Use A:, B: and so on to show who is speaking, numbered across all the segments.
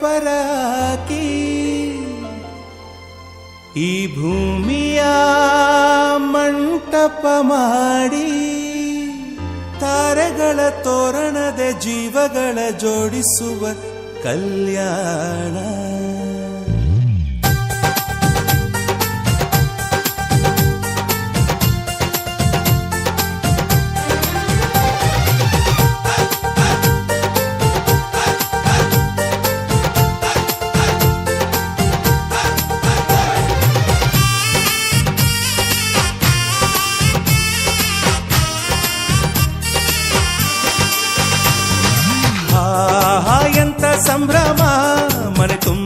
A: ಪರಾಕಿ ಈ ಭೂಮಿಯ ಮಂಟಪ ಮಾಡಿ ತಾರೆಗಳ ತೋರಣದ ಜೀವಗಳ ಜೋಡಿಸುವ ಕಲ್ಯಾಣ.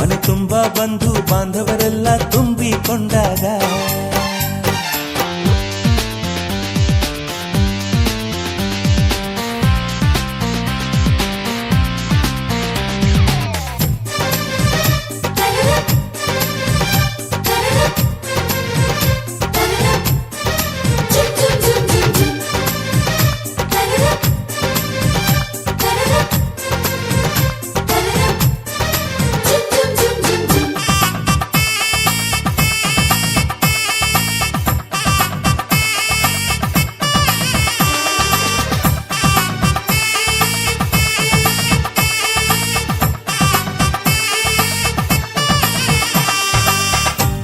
A: ಮನೆ ತುಂಬಾ ಬಂಧು ಬಾಂಧವರೆಲ್ಲ ತುಂಬಿಕೊಂಡಾಗ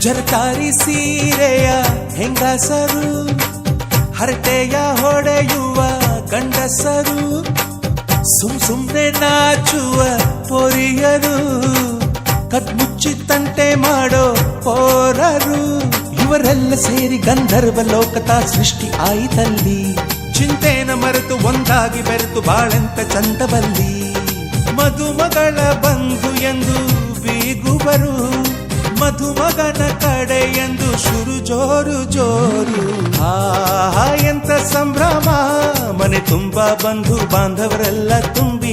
A: ಜರಕಾರಿ ಸೀರೆಯ ಹೆಂಗಸರು, ಹರಟೆಯ ಹೊಡೆಯುವ ಗಂಡಸರು, ಸುಮ್ ಸುಮ್ನೆ ನಾಚುವ ಪೊರಿಯರು, ಕದ್ಮುಚ್ಚಿ ತಂಟೆ ಮಾಡೋ ಪೋರರು. ಇವರೆಲ್ಲ ಸೇರಿ ಗಂಧರ್ವ ಲೋಕತಾ ಸೃಷ್ಟಿ ಆಯಿತಲ್ಲಿ. ಚಿಂತೆನ ಮರೆತು ಒಂದಾಗಿ ಬೆರೆತು ಬಾಳೆಂತ ಬಂದಿ ಮಧುಮಗಳ ಬಂಧು ಎಂದು ಬೀಗುವರು. ಮಧುಮಗನ ಕಡೆ ಎಂದು ಶುರು ಜೋರು ಜೋರು. ಆ ಎಂತ ಸಂಭ್ರಮ. ಮನೆ ತುಂಬಾ ಬಂಧು ಬಾಂಧವರೆಲ್ಲ ತುಂಬಿಕೊಂಡಾಗ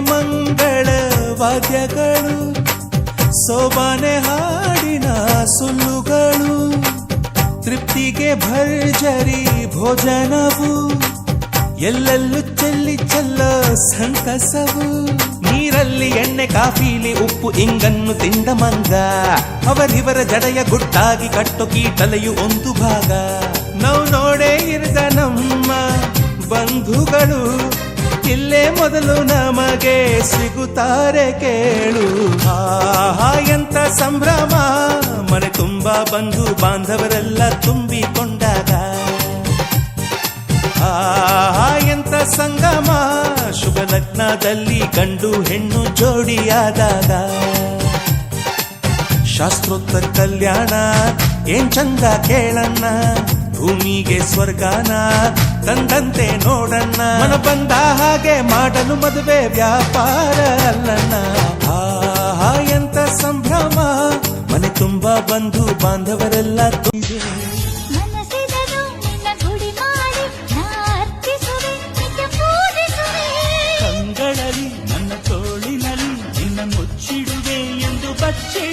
A: ಮಂಗಳ ವಾದ್ಯಗಳು ಸೋಬಾನೆ ಹಾಡಿನ ಸುಳ್ಳುಗಳು, ತೃಪ್ತಿಗೆ ಭರ್ಜರಿ ಭೋಜನವು, ಎಲ್ಲೆಲ್ಲೂ ಚೆಲ್ಲಿ ಚೆಲ್ಲ ಸಂತಸವು. ನೀರಲ್ಲಿ ಎಣ್ಣೆ, ಕಾಫೀಲಿ, ಉಪ್ಪು, ಇಂಗನ್ನು ತಿಂದ ಮಂಗ ಅವರಿವರ ಜಡೆಯ ಗುಟ್ಟಾಗಿ ಕಟ್ಟು ಕೀಟಲೆಯು ಒಂದು ಭಾಗ. ನಾವು ನೋಡೇ ಇರದ ನಮ್ಮ ಬಂಧುಗಳು ಇಲ್ಲೇ ಮೊದಲು ನಮಗೆ ಸಿಗುತ್ತಾರೆ ಕೇಳು. ಆ ಎಂತ ಸಂಭ್ರಮ. ಮನೆ ತುಂಬಾ ಬಂಧು ಬಾಂಧವರೆಲ್ಲ ತುಂಬಿಕೊಂಡಾಗ. ಆಹಾ ಎಂತ ಸಂಗಮ. ಶುಭ ಲಗ್ನದಲ್ಲಿ ಗಂಡು ಹೆಣ್ಣು ಜೋಡಿಯಾದಾಗ. ಶಾಸ್ತ್ರೋತ್ತರ ಕಲ್ಯಾಣ, ಏನ್ ಚಂದ ಕೇಳಣ್ಣ. ಭೂಮಿಗೆ ಸ್ವರ್ಗಾನ ತಂದಂತೆ ನೋಡಣ್ಣ. ಮನ ಬಂದ ಹಾಗೆ ಮಾಡಲು ಮದುವೆ ವ್ಯಾಪಾರ ಅಲ್ಲಣ್ಣ. ಆಹಾ ಎಂತ ಸಂಭ್ರಮ. ಮನೆ ತುಂಬಾ ಬಂಧು ಬಾಂಧವರೆಲ್ಲ ತುಂಬಿದೆ
B: ಕಂಗಳಲ್ಲಿ ನನ್ನ ತೋಳಿನಲ್ಲಿ ನಿನ್ನ ಮುಚ್ಚಿಡುವೆ ಎಂದು ಬಚ್ಚಿಡುವೆ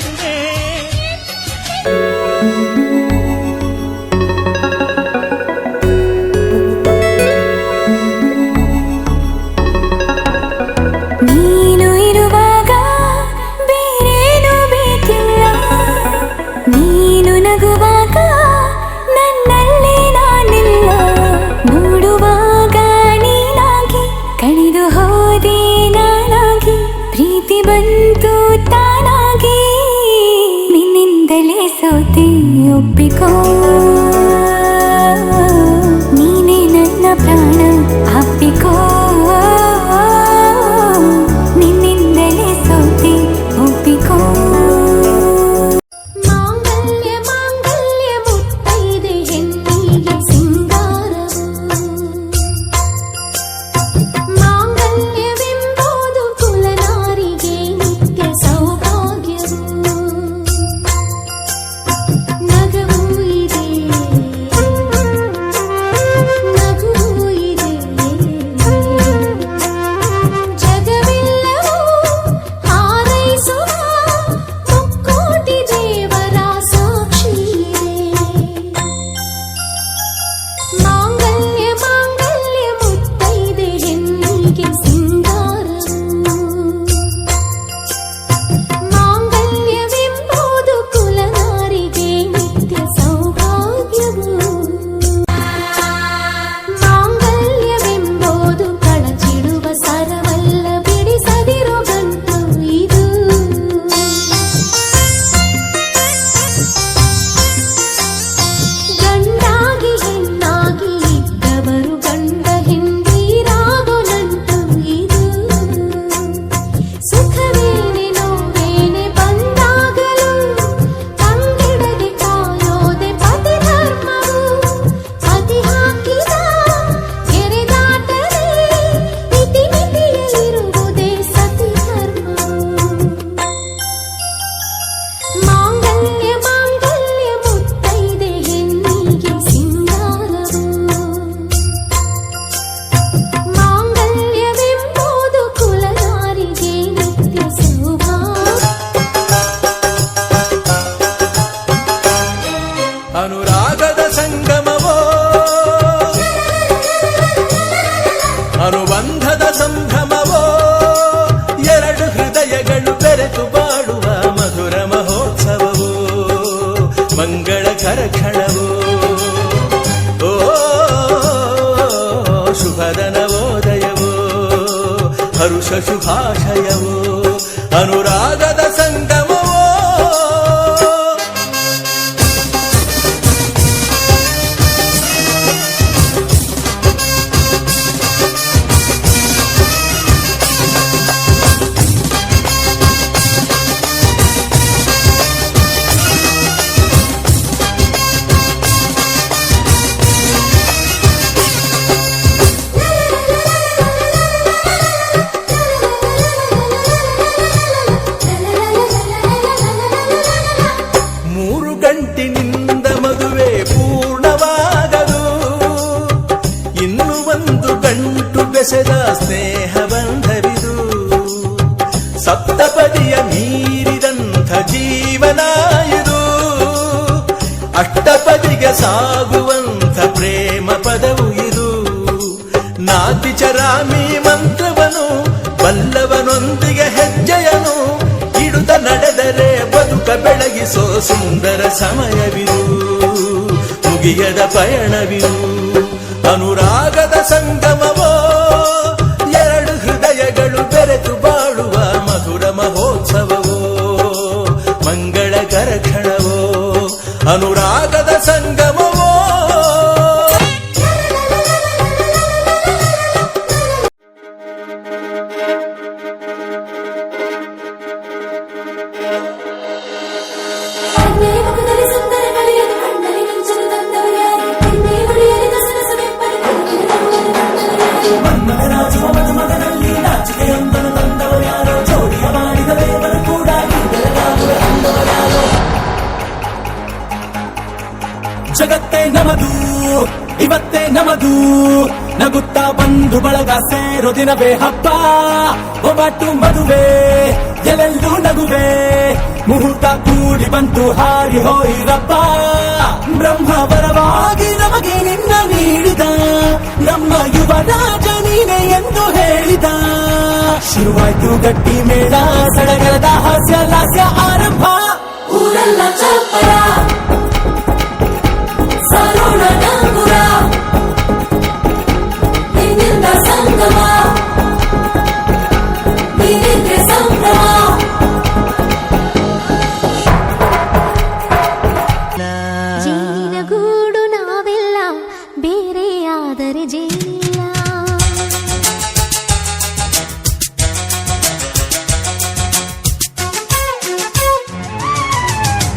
A: ಅನುಬಂಧದ ಸಂಭ್ರಮವೋ ಎರಡು ಹೃದಯಗಳು ಬೆರೆತು ಬಾಳುವ ಮಧುರ ಮಹೋತ್ಸವವೋ ಮಂಗಳಕರ ಕ್ಷಣವೋ ಓ ಶುಭದ ನವೋದಯವೋ ಹರುಷ ಶುಭಾಶಯವೋ ಅನುರಾಗದ ಬೆಸೆದ ಸ್ನೇಹ ಬಂಧವಿದು ಸಪ್ತಪದಿಯ ಮೀರಿದಂಥ ಜೀವನ ಇದು ಅಷ್ಟಪದಿಗೆ ಸಾಗುವಂಥ ಪ್ರೇಮ ಪದವು ಇದು. ನಾತಿ ಚರಾಮಿ ಮಂತ್ರವನು ಬಲ್ಲವನೊಂದಿಗೆ ಹೆಜ್ಜೆಯನು. ಇಡುತ್ತ ನಡೆದರೆ ಬದುಕ ಬೆಳಗಿಸೋ ಸುಂದರ ಸಮಯವಿದು. ಮುಗಿಯದ ಪಯಣವಿದು. ಅನುರಾಗದ ಸಂಗಮವೋ
C: ನಗುತ್ತಾ ಬಂಧು ಬಳಗ ಸೇರು ದಿನವೇ ಹಬ್ಬ. ಒಬ್ಬಟ್ಟು ಮದುವೆ ಎಲ್ಲೆಲ್ಲೂ ನಗುವೆ. ಮುಹೂರ್ತ ಕೂಡಿ ಬಂತು ಹಾರಿ ಹೋಯಿರಪ್ಪ. ಬ್ರಹ್ಮ ಪರವಾಗಿ ನಮಗೆ ನಿನ್ನ ನೀಡಿದ. ನಮ್ಮ ಯುವರಾಜ ನೀನೆ ಎಂದು ಹೇಳಿದ. ಶುರುವಾಯ್ತು ಗಟ್ಟಿ ಮೇಳ, ಸಡಗರದ ಹಾಸ್ಯ ಲಾಸ್ಯ ಆರಂಭ.
D: ಊರೆಲ್ಲ ಚಪ್ಪರ.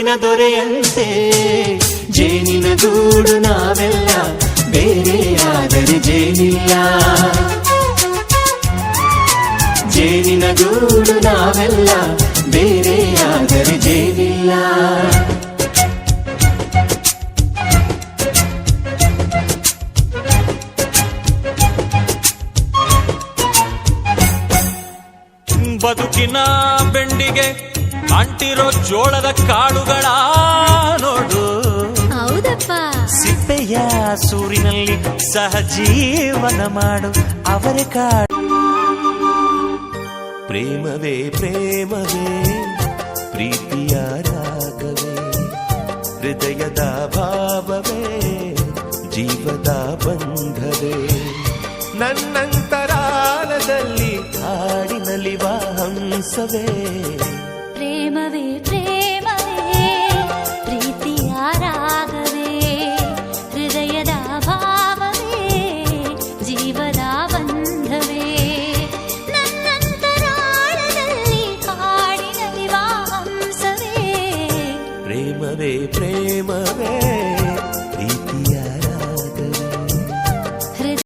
B: ನಗುವಿನ ದೊರೆಯಂತೆ ಜೇನಿನ ಗೂಡು ನಾವೆಲ್ಲ ಬೇರೆಯಾದರೆ ಜೇನಿಲ್ಲ. ಜೇನಿನ ಗೂಡು ನಾವೆಲ್ಲ ಬೇರೆಯಾದರೆ ಜೇನಿಲ್ಲ.
E: ಜೋಳದ ಕಾಳುಗಳ ನೋಡು.
F: ಹೌದಪ್ಪ.
B: ಸಿಪ್ಪೆಯ ಸೂರಿನಲ್ಲಿ ಸಹಜೀವನ ಮಾಡು. ಅವರೇ ಕಾಡು.
D: ಪ್ರೇಮವೇ ಪ್ರೇಮವೇ ಪ್ರೀತಿಯ ರಾಗವೇ ಹೃದಯದ ಭಾವವೇ ಜೀವದ ಬಂಧವೇ. ನನ್ನಂತರಾಲದಲ್ಲಿ ಕಾಡಿನಲ್ಲಿ ಹಂಸವೇ.